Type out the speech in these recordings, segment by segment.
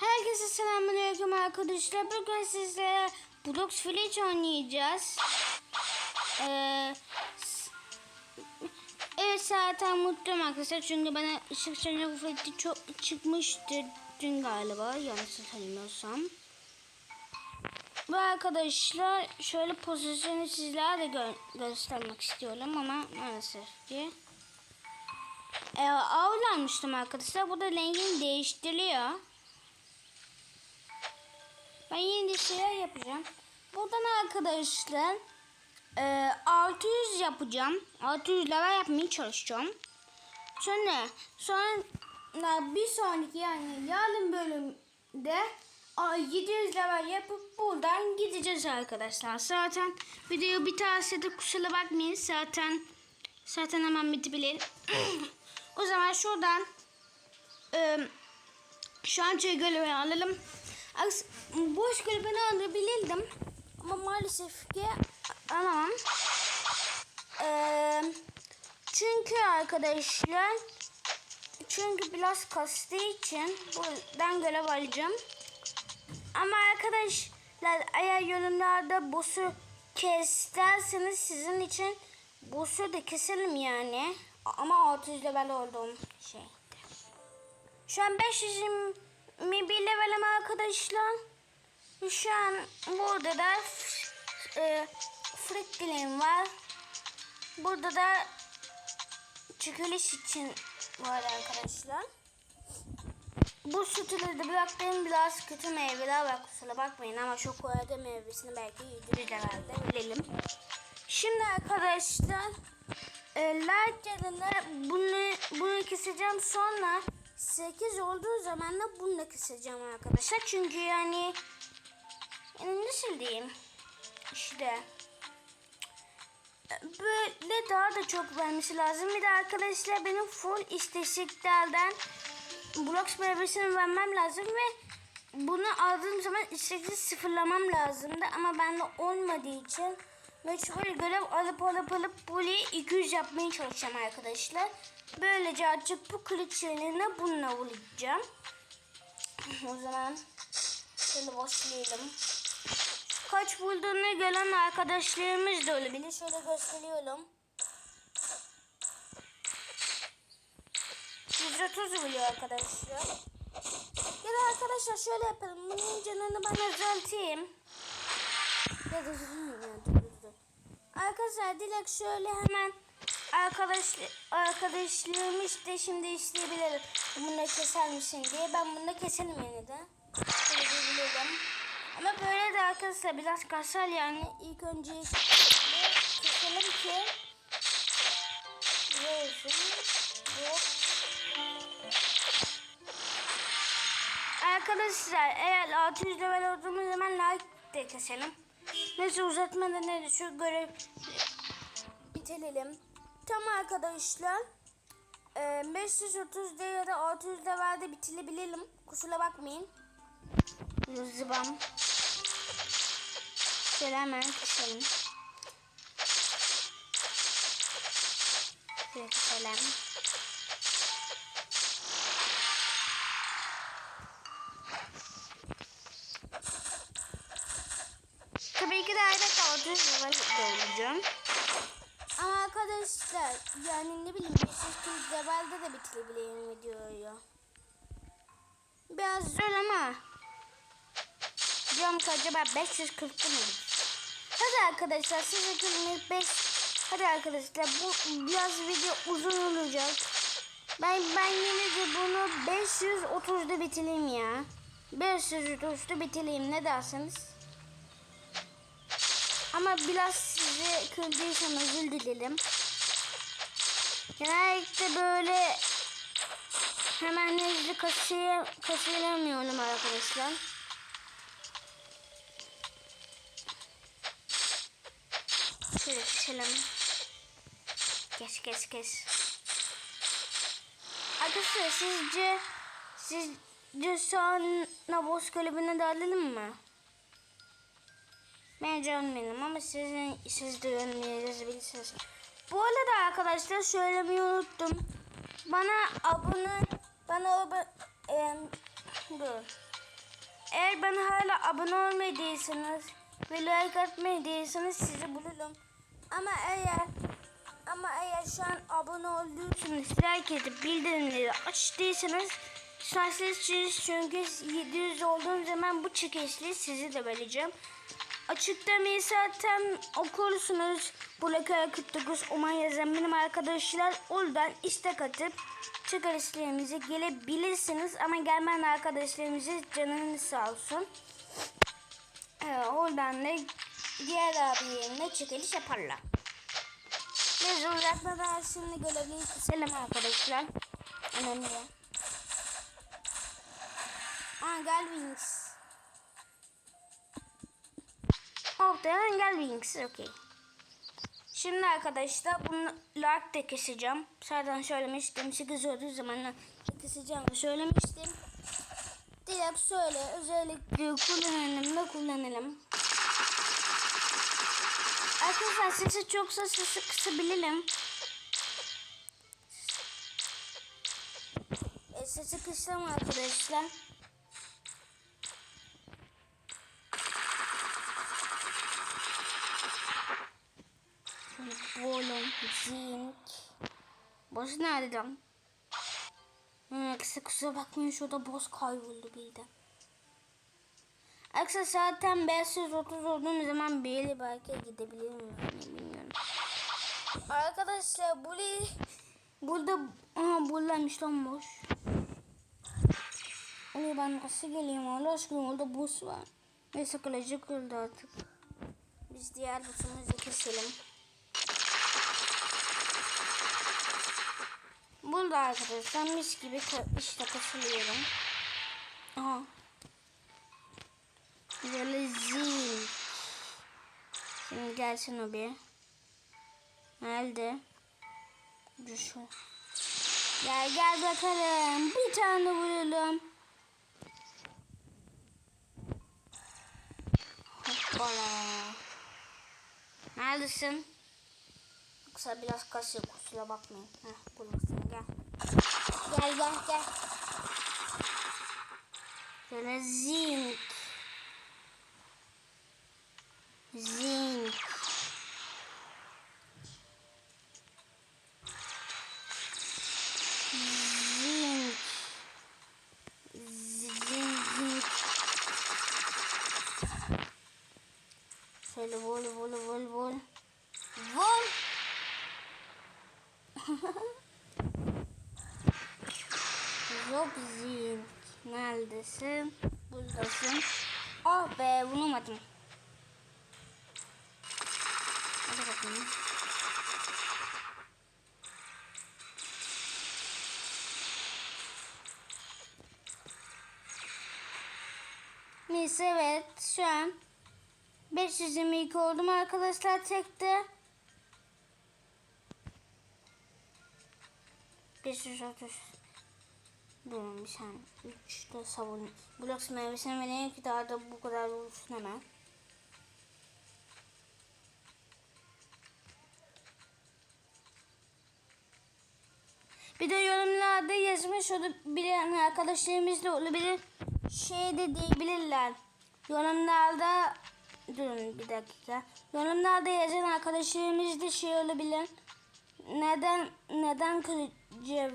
Herkese selamünaleyküm arkadaşlar. Bugün sizlere Blox Village oynayacağız. Ee, evet zaten mutluyum arkadaşlar. Çünkü bana ışık çanak ufakti çok çıkmıştı dün galiba. Yanlış hatırlamıyorsam. Ve arkadaşlar şöyle pozisyonu sizlere de gö- göstermek istiyorum ama maalesef ki. Ee, avlanmıştım arkadaşlar. Bu da rengini değiştiriyor. Ben yeni bir şeyler yapacağım. Buradan arkadaşlar e, 600 yapacağım. 600 lira yapmaya çalışacağım. Sonra sonra bir sonraki yani yarın bölümde a, 700 lira yapıp buradan gideceğiz arkadaşlar. Zaten video biterse de kusura bakmayın. Zaten zaten hemen bitebilir. o zaman şuradan e, şu an görevi alalım. Boş kulübeni alabilirdim. Ama maalesef ki alamam. Ee, çünkü arkadaşlar çünkü biraz kastığı için buradan görev alacağım. Ama arkadaşlar eğer yorumlarda boss'u kes derseniz sizin için boss'u da keselim yani. Ama 600 level olduğum şey. Şu an 521 levelim arkadaşlar. Şu an burada da e, Frickling var. Burada da çekiliş için var arkadaşlar. Bu sütüleri de bıraktığım biraz kötü meyveler var kusura bakmayın ama şokolade meyvesini belki yedirir herhalde bilelim. Şimdi arkadaşlar e, like yanına bunu, bunu keseceğim sonra 8 olduğu zaman da bunu da keseceğim arkadaşlar. Çünkü yani, yani nasıl diyeyim işte böyle daha da çok vermesi lazım. Bir de arkadaşlar benim full isteklerden blok meyvesini vermem lazım ve bunu aldığım zaman istekli sıfırlamam lazımdı ama bende olmadığı için mecbur görev alıp alıp alıp burayı 200 yapmaya çalışacağım arkadaşlar. Böylece açıp bu kılıç yerine bununla vuracağım. O zaman şöyle başlayalım. Kaç bulduğunu gelen arkadaşlarımız da olabilir. Şöyle gösteriyorum. 130 vuruyor arkadaşlar. Ya da arkadaşlar şöyle yapalım. Bunun canını ben azaltayım. Ya da dur. Arkadaşlar dilek şöyle hemen arkadaş arkadaşlığım işte şimdi isteyebilirim. Bunu keser misin diye. Ben bunu da keserim yine de. Şöyle diyebilirim. Ama böyle de arkadaşlar biraz kasar yani. ilk önce keselim ki ne. Yok. Arkadaşlar eğer 600 level olduğumuz zaman like de keselim. Neyse uzatmadan ne şu görev bitirelim. Tamam arkadaşlar. Ee, 530 ya da 600 levelde bitirebilelim. Kusura bakmayın. Zıbam. Şöyle hemen keselim. Şöyle keselim. Olacağım. Ama arkadaşlar yani ne bileyim 500 levelde de bitirebileyim videoyu. Biraz zor ama diyorum ki acaba 540 mı? Hadi arkadaşlar size günlük 5 Hadi arkadaşlar bu biraz video uzun olacak. Ben ben yine de bunu 530'da bitireyim ya. 530'da bitireyim ne dersiniz? Ama biraz sizi kırdıysam özür dilerim. Genellikle böyle hemen hızlı kasaya, kasayamıyorum arkadaşlar. Şöyle keselim. Kes kes kes. Arkadaşlar sizce sizce sonra boss kulübüne dağılalım mı? Ben canım ama sizin siz de yönleyebilirsiniz. Bu arada arkadaşlar söylemeyi unuttum. Bana abone bana abone e, dur. Eğer bana hala abone olmadıysanız ve like atmadıysanız sizi bulurum. Ama eğer ama eğer şu an abone olduysanız like edip bildirimleri açtıysanız şanslısınız çünkü 700 olduğum zaman bu çekişli sizi de vereceğim. Açıklamayı zaten okursunuz. Blokaya 49 Oman yazan benim arkadaşlar oradan istek atıp çekilişlerimize gelebilirsiniz. Ama gelmeyen arkadaşlarımızı canınız sağ olsun. Ee, oradan da diğer abi yerine çekiliş yaparlar. Neyse uzatmadan şimdi görevliyi keselim arkadaşlar. Önemli. Aa gel Wings. Ortaya gel Wings. Okey. Şimdi arkadaşlar bunu lark da keseceğim. Zaten söylemiştim. 8 olduğu zaman keseceğim söylemiştim. Direkt söyle. Özellikle kullanalım da kullanalım. Arkadaşlar sesi çoksa sesi kısabilirim. E, sesi kıstım arkadaşlar. Zinc. Boz nerede lan? Kısa kusura bakmayın şurada boz kayboldu birden. Aksa zaten 530 olduğum zaman bir belki gidebilirim yani bilmiyorum. Arkadaşlar burayı burada aha buradaymış lan boş. Oraya ben nasıl geleyim Allah aşkına orada buz var. Neyse kılıcı kırıldı artık. Biz diğer buzumuzu keselim. Burada arkadaşlar mis gibi işte kasılıyorum. Aha. Böyle zil. Şimdi gelsin o bir. Nerede? Şu. Gel gel bakalım. Bir tane vuralım. Hoppala. Neredesin? Yoksa biraz kasıyor kusura bakmayın. Heh buradasın gel. Gel gel gel. Zinc. Zinc. Zinc. Yok zinc. Neredesin? Buradasın. Ah be bulamadım. Hadi bakalım. Neyse evet şu an 522 oldum arkadaşlar tekte. 530 Durun bir saniye. 3'te savun. Blocks meyvesini vereyim ki daha da bu kadar olsun hemen. Bir de yorumlarda yazmış bilen arkadaşlarımız da olabilir. Şey de diyebilirler. Yorumlarda durun bir dakika. Yorumlarda yazan arkadaşlarımız da şey olabilir. Neden neden kılıcı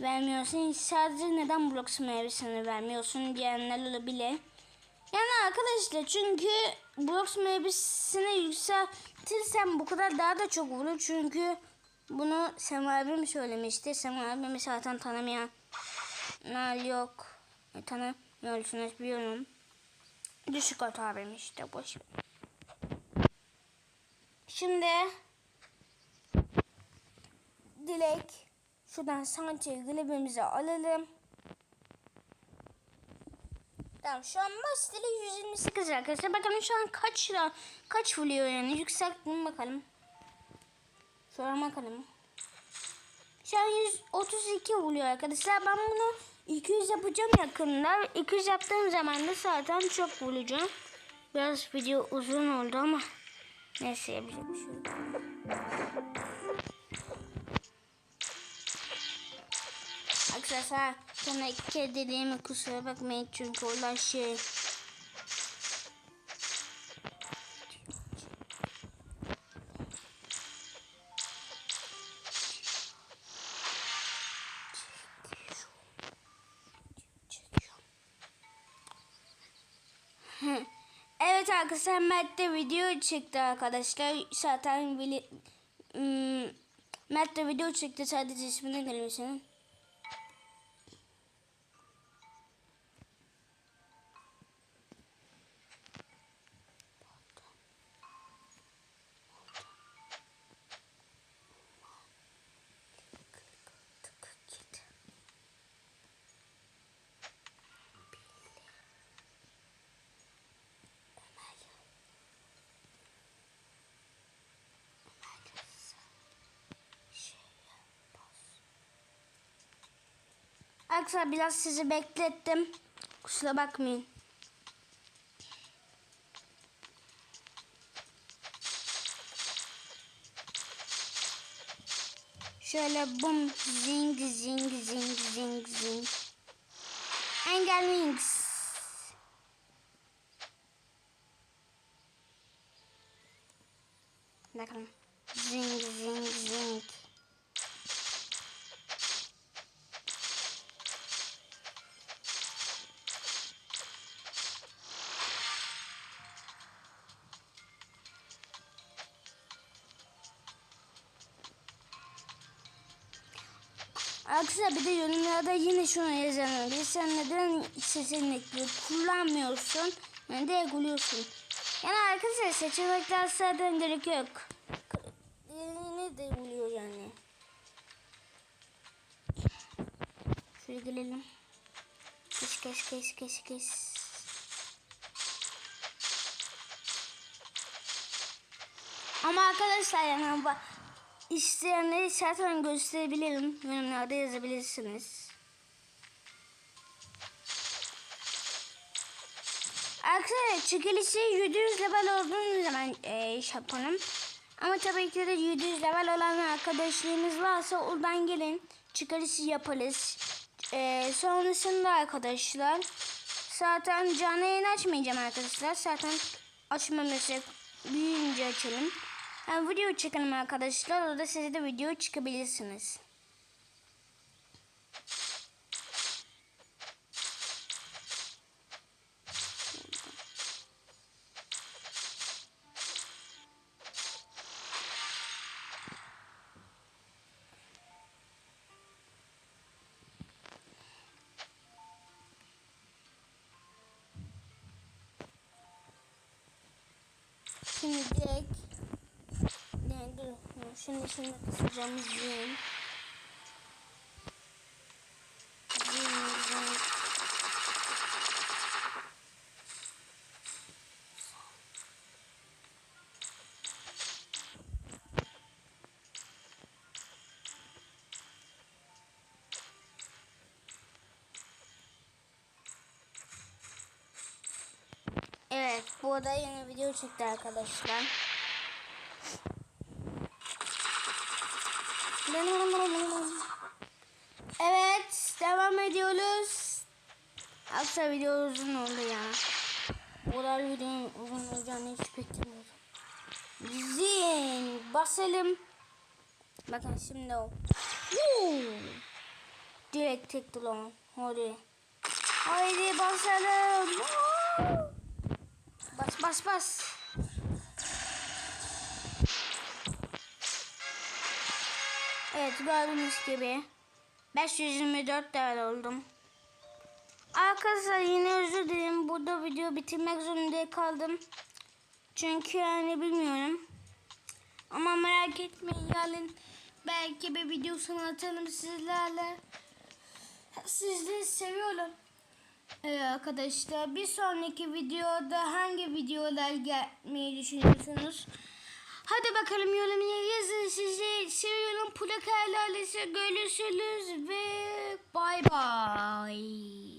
vermiyorsun? Sadece neden blok meyvesini vermiyorsun diyenler olabilir. Yani arkadaşlar çünkü blok meyvesini yükseltirsen bu kadar daha da çok vurur. Çünkü bunu Sema abim söylemişti. Sema abimi zaten tanımayan yok. E, tanımıyorsunuz biliyorum. Düşük at abim işte boş. Şimdi Dilek şuradan Santi glebimizi alalım. Tamam şu an Master'ı 128 arkadaşlar. Bakalım şu an kaç lira kaç vuruyor yani yükselttim bakalım. An bakalım. Şu an 132 vuruyor arkadaşlar. Ben bunu 200 yapacağım yakında. 200 yaptığım zaman da zaten çok vuracağım. Biraz video uzun oldu ama neyse yapacak bir şey. Arkadaşlar sana iki kere dediğimi kusura bakmayın çünkü olan şey. evet arkadaşlar Mert de video çıktı arkadaşlar. Zaten bili, ım, Mert de video çıktı sadece ismini görüyorsunuz. Arkadaşlar biraz sizi beklettim. Kusura bakmayın. Şöyle bum zing zing zing zing zing. Engel Wings. Bakalım. Arkadaşlar bir de yorumlarda yine şunu. Bir sen neden seçenekli kullanmıyorsun? Yani uyguluyorsun. Yani arkadaşlar seçenekler zaten gerek yok. Ne de uyguluyor yani. Şuraya gelelim. Kes kes kes kes kes. Ama arkadaşlar yani bak İsteyenleri zaten gösterebilirim. Yorumlarda yazabilirsiniz. Arkadaşlar çekilişi 700 level olduğunu zaman e, iş yapalım. Ama tabii ki de 700 level olan arkadaşlarımız varsa oradan gelin. Çekilişi yaparız. E, sonrasında arkadaşlar zaten canlı yayın açmayacağım arkadaşlar. Zaten açmamıştık. Büyüyünce açalım. Yani video çekelim arkadaşlar. Orada size de video çıkabilirsiniz. Şimdi. Şimdi şimdi kısacağım izleyin. İzleyin, izleyin. Evet, bu da yeni video çıktı arkadaşlar. Aslında video uzun oldu ya. Bu kadar videonun uzun olacağını hiç beklemiyordum. Zin, basalım. Bakın şimdi o. Woo! Direkt tek dolan. Hadi. Haydi basalım. Bas bas bas. Evet gördüğünüz gibi 524 level oldum. Arkadaşlar yine özür dilerim. Burada video bitirmek zorunda kaldım. Çünkü yani bilmiyorum. Ama merak etmeyin yarın belki bir videosunu atalım sizlerle. Sizleri seviyorum. Evet arkadaşlar bir sonraki videoda hangi videolar gelmeyi düşünüyorsunuz? Hadi bakalım yorumlara yazın. Sizi seviyorum. Plaka ailesi görüşürüz ve bay bay.